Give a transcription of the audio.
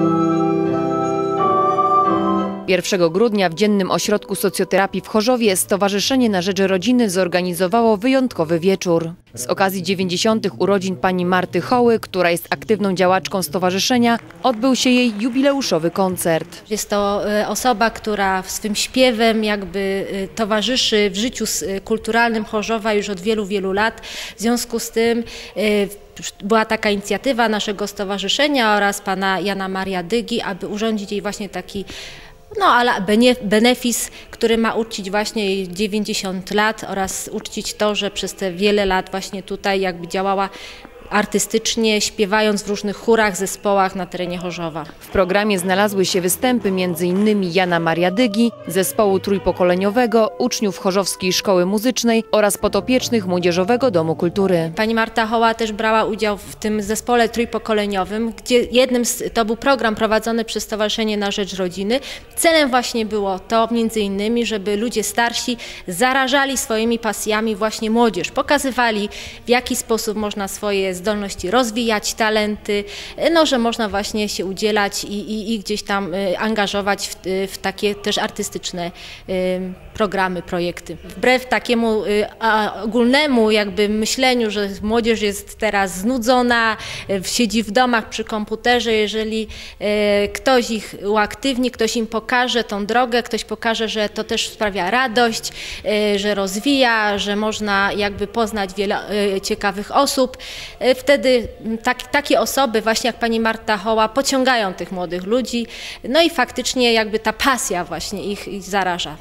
Thank you. 1 grudnia w Dziennym Ośrodku Socjoterapii w Chorzowie Stowarzyszenie na Rzecz Rodziny zorganizowało wyjątkowy wieczór. Z okazji 90. urodzin pani Marty Hoły, która jest aktywną działaczką stowarzyszenia, odbył się jej jubileuszowy koncert. Jest to e, osoba, która swym śpiewem jakby e, towarzyszy w życiu e, kulturalnym Chorzowa już od wielu, wielu lat. W związku z tym była taka inicjatywa naszego stowarzyszenia oraz pana Jana Maria Dygi, aby urządzić jej właśnie taki no, ale bene- benefis, który ma uczcić właśnie jej 90 lat oraz uczcić to, że przez te wiele lat właśnie tutaj jakby działała artystycznie, śpiewając w różnych chórach, zespołach na terenie Chorzowa. W programie znalazły się występy m.in. Jana Maria Dygi, zespołu trójpokoleniowego, uczniów Chorzowskiej Szkoły Muzycznej oraz potopiecznych Młodzieżowego Domu Kultury. Pani Marta Hoła też brała udział w tym zespole trójpokoleniowym, gdzie jednym z, to był program prowadzony przez Stowarzyszenie na Rzecz Rodziny. Celem właśnie było to między innymi, żeby ludzie starsi zarażali swoimi pasjami właśnie młodzież, pokazywali w jaki sposób można swoje zdolności rozwijać, talenty, no, że można właśnie się udzielać i, i, i gdzieś tam y, angażować w, y, w takie też artystyczne programy, projekty. Wbrew takiemu ogólnemu jakby myśleniu, że młodzież jest teraz znudzona, siedzi w domach przy komputerze, jeżeli ktoś ich uaktywni, ktoś im pokaże tą drogę, ktoś pokaże, że to też sprawia radość, że rozwija, że można jakby poznać wiele ciekawych osób. Y, Wtedy mm, tak, takie osoby, właśnie jak pani Marta Hoła, pociągają tych młodych ludzi, no i faktycznie jakby ta pasja właśnie ich, ich zaraża.